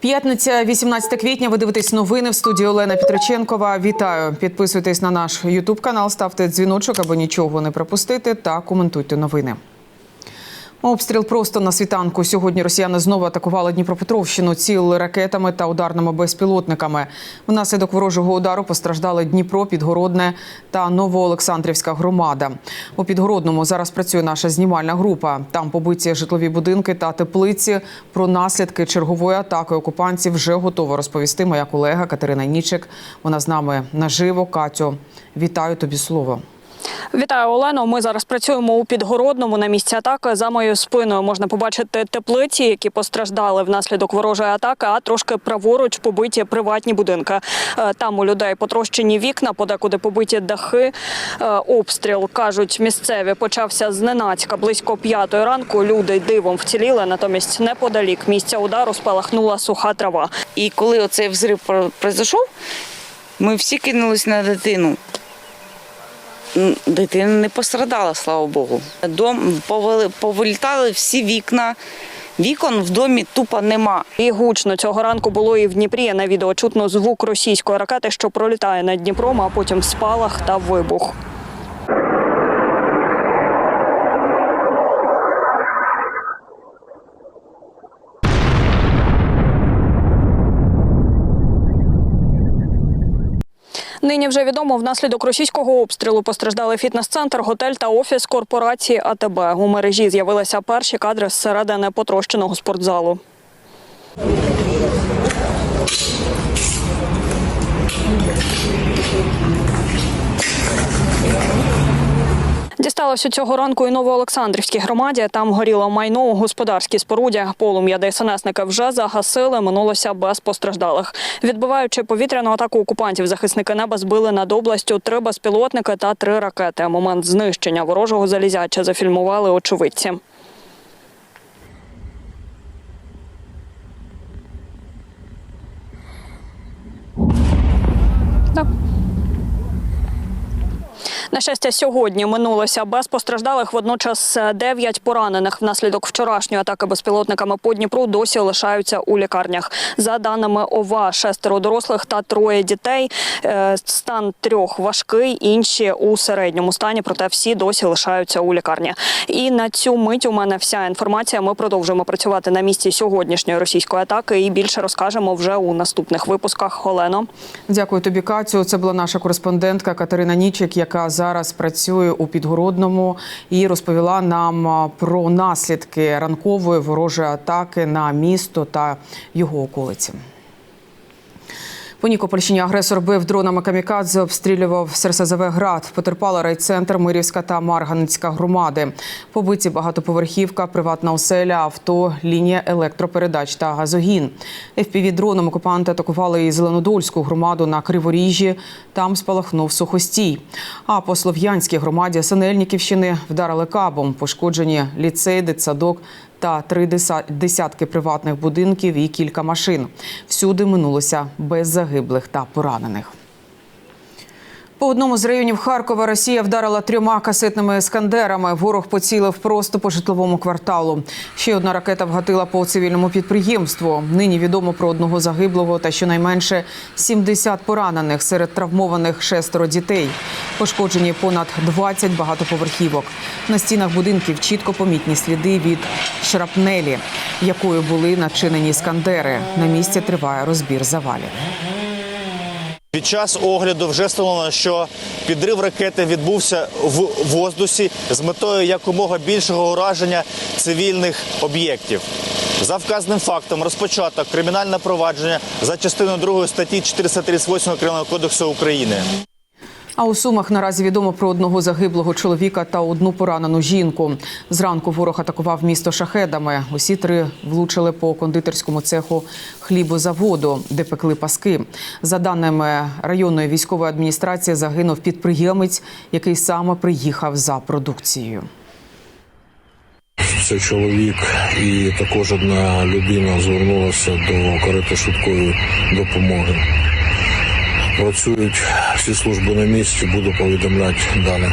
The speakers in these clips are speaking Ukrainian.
П'ятниця, 18 квітня. Ви дивитесь новини в студії Олена Петриченкова. Вітаю! Підписуйтесь на наш Ютуб канал, ставте дзвіночок, аби нічого не пропустити, та коментуйте новини. Обстріл просто на світанку. Сьогодні росіяни знову атакували Дніпропетровщину, цілили ракетами та ударними безпілотниками. Внаслідок ворожого удару постраждали Дніпро, Підгородне та Новоолександрівська громада. У Підгородному зараз працює наша знімальна група. Там побиті житлові будинки та теплиці. Про наслідки чергової атаки окупантів вже готова розповісти моя колега Катерина Нічик. Вона з нами наживо. Катю, вітаю тобі слово. Вітаю, Олено. Ми зараз працюємо у Підгородному на місці атаки. За моєю спиною можна побачити теплиці, які постраждали внаслідок ворожої атаки, а трошки праворуч побиті приватні будинки. Е, Там у людей потрощені вікна, подекуди побиті дахи. Е, Обстріл кажуть, місцеві почався зненацька близько п'ятої ранку. Люди дивом вціліли. Натомість неподалік місця удару спалахнула суха трава. І коли оцей взрив пройшов, ми всі кинулись на дитину. Дитина не пострадала, слава Богу. Дом повилітали всі вікна. Вікон в домі тупо нема. І гучно цього ранку було і в Дніпрі. На відео чутно звук російської ракети, що пролітає над Дніпром, а потім спалах та вибух. Нині вже відомо, внаслідок російського обстрілу постраждали фітнес-центр, готель та офіс корпорації АТБ. У мережі з'явилися перші кадри зсередини потрощеного спортзалу. Дісталося цього ранку і Новоолександрівській громаді. Там горіло майно у господарській споруді. Полум'я ДСНСники вже загасили, минулося без постраждалих. Відбиваючи повітряну атаку окупантів, захисники неба збили над областю три безпілотники та три ракети. Момент знищення ворожого залізяча зафільмували очевидці. Так. На щастя, сьогодні минулося без постраждалих. Водночас е, дев'ять поранених внаслідок вчорашньої атаки безпілотниками по Дніпру досі лишаються у лікарнях. За даними ОВА, шестеро дорослих та троє дітей. Е, Стан трьох важкий, інші у середньому стані, проте всі досі лишаються у лікарні. І на цю мить у мене вся інформація. Ми продовжуємо працювати на місці сьогоднішньої російської атаки і більше розкажемо вже у наступних випусках. Олено. Дякую тобі, Катю. Це була наша кореспондентка Катерина Нічик, яка зараз працює у Підгородному і розповіла нам про наслідки ранкової ворожої атаки на місто та його околиці. По Нікопольщині агресор бив дронами камікадзе, обстрілював СРСЗВ град. Потерпала райцентр Мирівська та Марганицька громади. Побиті багатоповерхівка, приватна оселя, авто, лінія електропередач та газогін. fpv дроном окупанти атакували і Зеленодольську громаду на Криворіжжі. Там спалахнув сухостій. А по Слов'янській громаді Синельниківщини вдарили кабом. Пошкоджені ліцей, дитсадок та три десятки приватних будинків і кілька машин. Всюди минулося без загиблих та поранених. По одному з районів Харкова Росія вдарила трьома касетними ескандерами. Ворог поцілив просто по житловому кварталу. Ще одна ракета вгатила по цивільному підприємству. Нині відомо про одного загиблого та щонайменше 70 поранених серед травмованих шестеро дітей. Пошкоджені понад 20 багатоповерхівок. На стінах будинків чітко помітні сліди від шрапнелі, якою були начинені іскандери. На місці триває розбір завалів. Під час огляду вже встановлено, що підрив ракети відбувся в воздусі з метою якомога більшого ураження цивільних об'єктів. За вказаним фактом розпочато кримінальне провадження за частиною 2 статті 438 Кримінального кодексу України. А у Сумах наразі відомо про одного загиблого чоловіка та одну поранену жінку. Зранку ворог атакував місто шахедами. Усі три влучили по кондитерському цеху хлібозаводу, де пекли паски. За даними районної військової адміністрації, загинув підприємець, який саме приїхав за продукцією. Це чоловік і також одна людина звернулася до карети швидкої допомоги. Працюють всі служби на місці, буду повідомляти далі.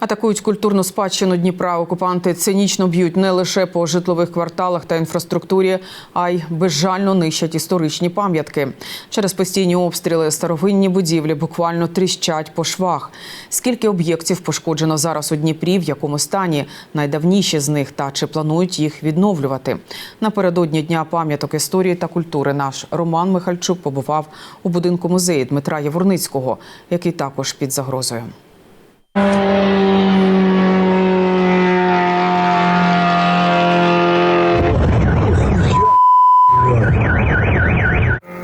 Атакують культурну спадщину Дніпра. Окупанти цинічно б'ють не лише по житлових кварталах та інфраструктурі, а й безжально нищать історичні пам'ятки. Через постійні обстріли старовинні будівлі буквально тріщать по швах. Скільки об'єктів пошкоджено зараз у Дніпрі, в якому стані найдавніші з них та чи планують їх відновлювати? Напередодні дня пам'яток історії та культури наш Роман Михальчук побував у будинку музею Дмитра Яворницького, який також під загрозою.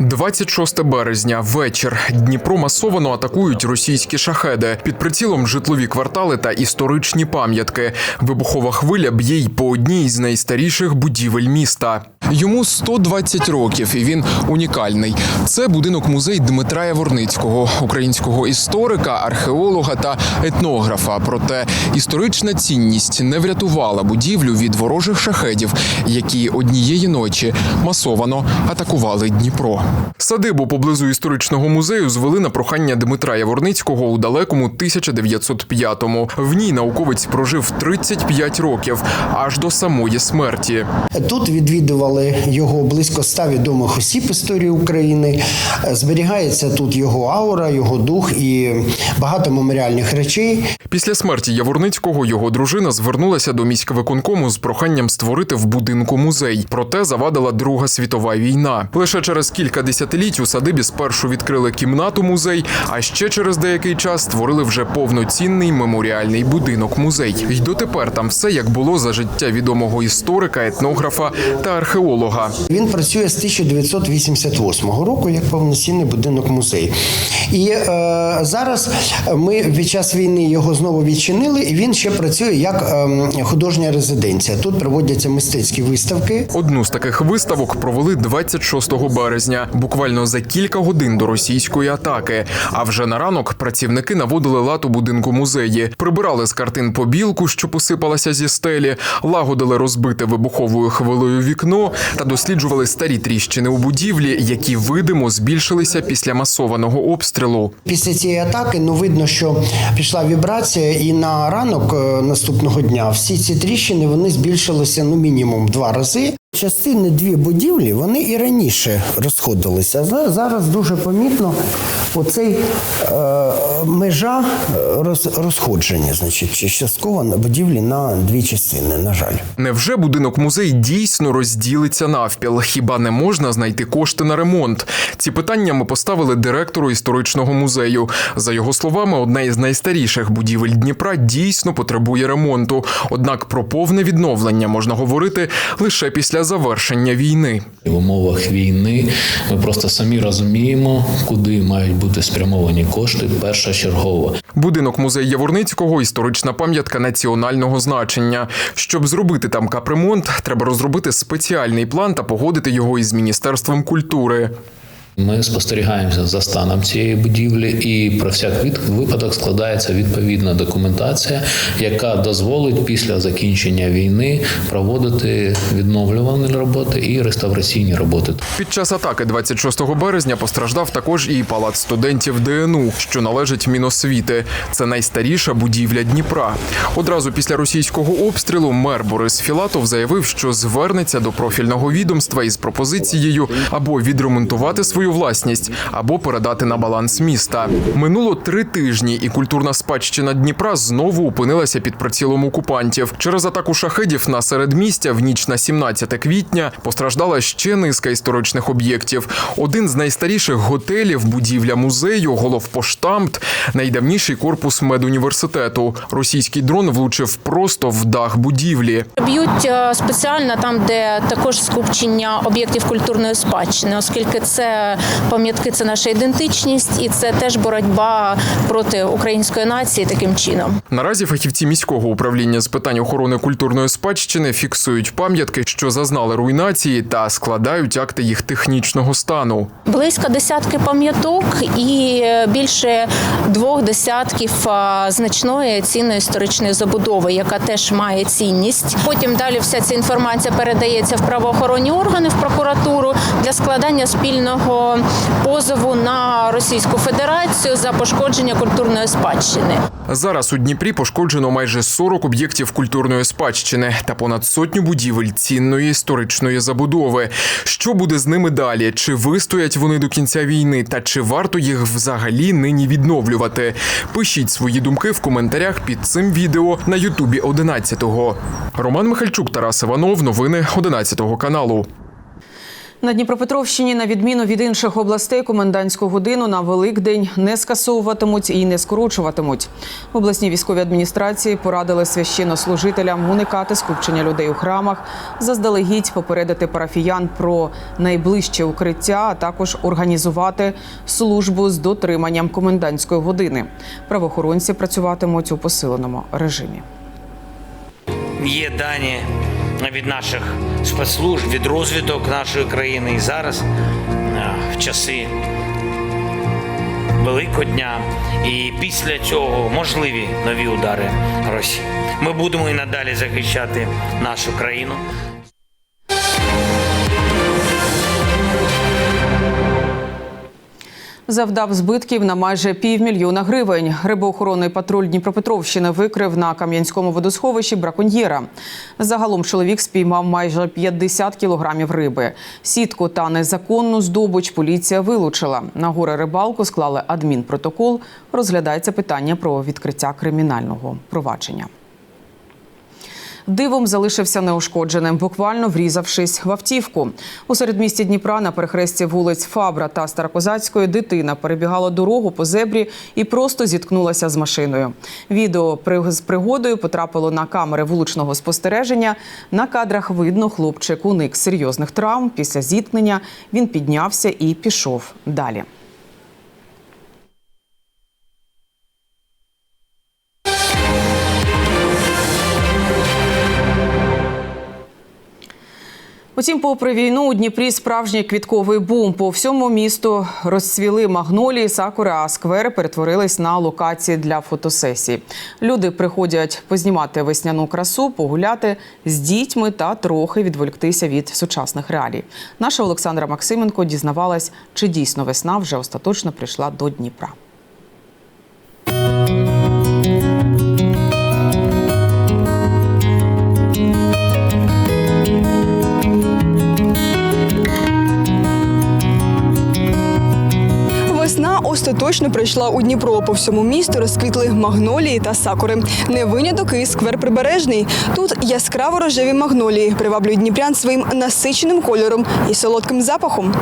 26 березня, вечір. Дніпро масовано атакують російські шахеди. Під прицілом житлові квартали та історичні пам'ятки. Вибухова хвиля б'є й по одній з найстаріших будівель міста. Йому 120 років, і він унікальний. Це будинок музей Дмитра Яворницького, українського історика, археолога та етнографа. Проте історична цінність не врятувала будівлю від ворожих шахедів, які однієї ночі масовано атакували Дніпро. Садибу поблизу історичного музею звели на прохання Дмитра Яворницького у далекому 1905-му. В ній науковець прожив 35 років аж до самої смерті. Тут відвідували його близько ста відомих осіб історії України. Е, Зберігається тут його аура, його дух і багато меморіальних речей. Після смерті Яворницького його дружина звернулася до міськвиконкому з проханням створити в будинку музей. Проте завадила Друга світова війна. Лише через кілька десятиліть у садибі спершу відкрили кімнату музей, а ще через деякий час створили вже повноцінний меморіальний будинок музей. І дотепер там все як було за життя відомого історика, етнографа та археолога. Він працює з 1988 року як повноцінний будинок музей. І е, зараз ми під час війни його знову відчинили, і він ще працює як е, художня резиденція. Тут проводяться мистецькі виставки. Одну з таких виставок провели 26 березня, буквально за кілька годин до російської атаки. А вже на ранок працівники наводили лад у будинку музеї, прибирали з картин побілку, що посипалася зі стелі, лагодили розбите вибуховою хвилею вікно та досліджували старі тріщини у будівлі, які видимо збільшилися після масованого обстрілу. Після цієї атаки ну видно, що пішла вібрація, і на ранок е, наступного дня всі ці тріщини вони збільшилися ну мінімум два рази. Частини дві будівлі вони і раніше розходилися. За- Зараз дуже помітно оцей е, межа е, роз, розходження, значить, чи- частково на будівлі на дві частини, на жаль. Невже будинок музей дійсно розділиться навпіл? Хіба не можна знайти кошти на ремонт? Ці питання ми поставили директору історичного музею. За його словами, одна із найстаріших будівель Дніпра дійсно потребує ремонту. Однак про повне відновлення можна говорити лише після завершення війни. В умовах війни ми просто самі розуміємо, куди мають бути спрямовані кошти першочергово. Будинок музею Яворницького історична пам'ятка національного значення. Щоб зробити там капремонт, треба розробити спеціальний план та погодити його із міністерством культури. Ми спостерігаємося за станом цієї будівлі, і про всяк випадок складається відповідна документація, яка дозволить після закінчення війни проводити відновлювальні роботи і реставраційні роботи. Під час атаки 26 березня постраждав також і палац студентів ДНУ, що належить Міносвіти. Це найстаріша будівля Дніпра. Одразу після російського обстрілу мер Борис Філатов заявив, що звернеться до профільного відомства із пропозицією або відремонтувати свою власність, або передати на баланс міста. Минуло три тижні, і культурна спадщина Дніпра знову опинилася під прицілом окупантів. Через атаку шахедів на середмістя в ніч на 17 квітня постраждала ще низка історичних об'єктів. Один з найстаріших готелів, будівля музею, головпоштамт, найдавніший корпус медуніверситету. Російський дрон влучив просто в дах будівлі. Б'ють е, спеціально там, де також скупчення об'єктів культурної спадщини, оскільки це пам'ятки, це наша ідентичність, і це теж боротьба проти української нації таким чином. Наразі фахівці міського управління з питань охорони культурної спадщини фіксують пам'ятки, що зазнали руйнації, та складають акти їх технічного стану. Близько десятки пам'яток і більше двох десятків значної цінної історичної забудови, яка теж має цінність. Потім далі вся ця інформація передається в правоохоронні органи, в прокуратуру для складання спільного позову на Російську Федерацію за пошкодження культурної спадщини. Зараз у Дніпрі пошкоджено майже 40 об'єктів культурної спадщини та понад сотню будівель цінної історичної забудови. Що буде з ними далі? Чи вистоять вони до кінця війни? Та чи варто їх взагалі нині відновлювати? Пишіть свої думки в коментарях під цим відео на Ютубі 11-го. Роман Михальчук, Тарас Іванов. Новини 11 каналу. На Дніпропетровщині, на відміну від інших областей, комендантську годину на Великдень не скасовуватимуть і не скорочуватимуть. В обласній військовій адміністрації порадили священнослужителям уникати скупчення людей у храмах, заздалегідь попередити парафіян про найближче укриття, а також організувати службу з дотриманням комендантської години. Правоохоронці працюватимуть у посиленому режимі. Є дані від наших спецслужб, від розвідок нашої країни і зараз е, в часи Великодня. І після цього можливі нові удари Росії. Ми будемо і надалі захищати нашу країну. Завдав збитків на майже півмільйона гривень. Рибоохоронний патруль Дніпропетровщини викрив на Кам'янському водосховищі браконьєра. Загалом чоловік спіймав майже 50 кілограмів риби. Сітку та незаконну здобуч поліція вилучила. На горе рибалку склали адмінпротокол. Розглядається питання про відкриття кримінального провадження. Дивом залишився неушкодженим, буквально врізавшись в автівку. У середмісті Дніпра на перехресті вулиць Фабра та Старокозацької дитина перебігала дорогу по зебрі і просто зіткнулася з машиною. Відео з пригодою потрапило на камери вуличного спостереження. На кадрах видно, хлопчик уник серйозних травм. Після зіткнення він піднявся і пішов далі. Утім, попри війну у Дніпрі справжній квітковий бум. По всьому місту розцвіли магнолії, сакури, а сквери перетворились на локації для фотосесій. Люди приходять познімати весняну красу, погуляти з дітьми та трохи відволіктися від сучасних реалій. Наша Олександра Максименко дізнавалась, чи дійсно весна вже остаточно прийшла до Дніпра. Остаточно прийшла у Дніпро. По всьому місту розквітли магнолії та сакури. Не виняток і сквер прибережний. Тут яскраво рожеві магнолії приваблюють дніпрян своїм насиченим кольором і солодким запахом.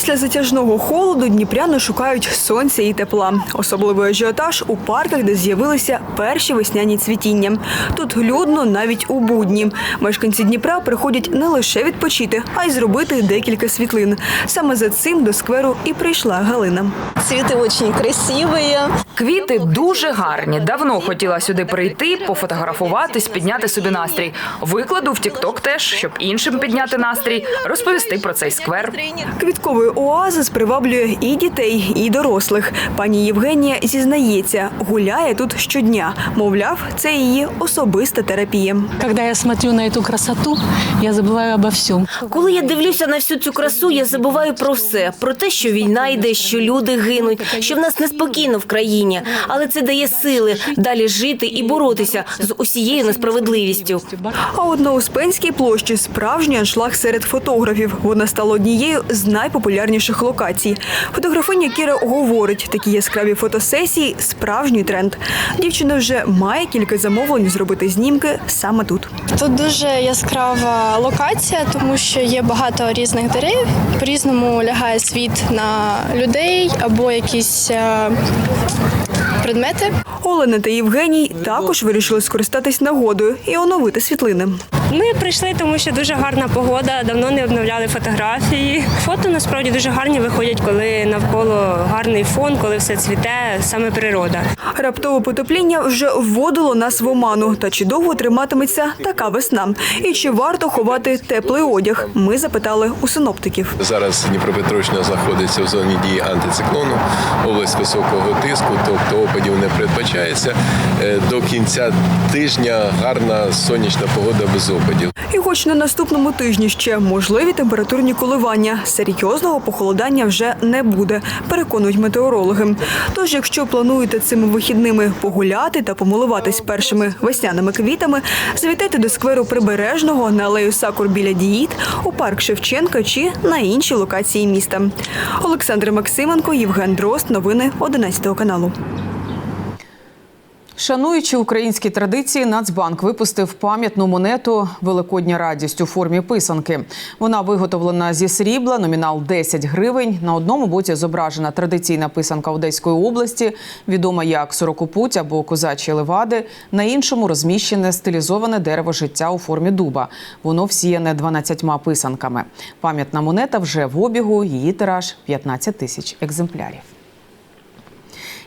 Після затяжного холоду дніпряни шукають сонця і тепла. Особливий ажіотаж у парках, де з'явилися перші весняні цвітіння. Тут людно навіть у будні. Мешканці Дніпра приходять не лише відпочити, а й зробити декілька світлин. Саме за цим до скверу і прийшла Галина. Цветы очень красивые. Квіти дуже гарні. Давно хотіла сюди прийти, пофотографуватись, підняти собі настрій. Викладу в Тікток теж, щоб іншим підняти настрій, розповісти про цей сквер. Квітковий оазис приваблює і дітей, і дорослих. Пані Євгенія зізнається, гуляє тут щодня. Мовляв, це її особиста терапія. Когда я смотрю на эту красоту, я забываю обо всем. Коли я дивлюся на всю цю красу, я забуваю про все: про те, що війна йде, що люди гинуть, що в нас неспокійно в країні, але це дає сили далі жити і боротися з усією несправедливістю. А от на Успенській площі справжній аншлаг серед фотографів. Вона стала однією з найпопулярніших локацій. Фотографиня Кіра говорить, такі яскраві фотосесії справжній тренд. Дівчина вже має кілька замовлень зробити знімки саме тут. Тут дуже яскрава локація, тому що є багато різних дерев. По-різному лягає світ на людей або якісь е, предмети. Олена та Євгеній також вирішили скористатись нагодою і оновити світлини. Ми прийшли, тому що дуже гарна погода. Давно не обновляли фотографії. Фото насправді дуже гарні виходять, коли навколо гарний фон, коли все цвіте, саме природа. Раптове потепління вже вводило нас в оману. Та чи довго триматиметься така весна? І чи варто ховати теплий одяг? Ми запитали у синоптиків. Зараз Дніпропетровщина знаходиться в зоні дії антициклону, область високого тиску, тобто опадів не передбачається. Е, До кінця тижня гарна сонячна погода без опадів. Опадів. І хоч на наступному тижні ще можливі температурні коливання, серйозного похолодання вже не буде, переконують метеорологи. Тож, якщо плануєте цими вихідними погуляти та помилуватись першими весняними квітами, завітайте до скверу прибережного на алею Сакур біля Діїт, у парк Шевченка чи на інші локації міста. Олександр Максименко, Євген Дрозд. Новини 11 каналу. Шануючи українські традиції, Нацбанк випустив пам'ятну монету Великодня радість у формі писанки. Вона виготовлена зі срібла, номінал 10 гривень. На одному боці зображена традиційна писанка Одеської області, відома як сорокопуть або козачі левади. На іншому розміщене стилізоване дерево життя у формі дуба. Воно всіяне 12 писанками. Пам'ятна монета вже в обігу. Її тираж 15 тисяч екземплярів.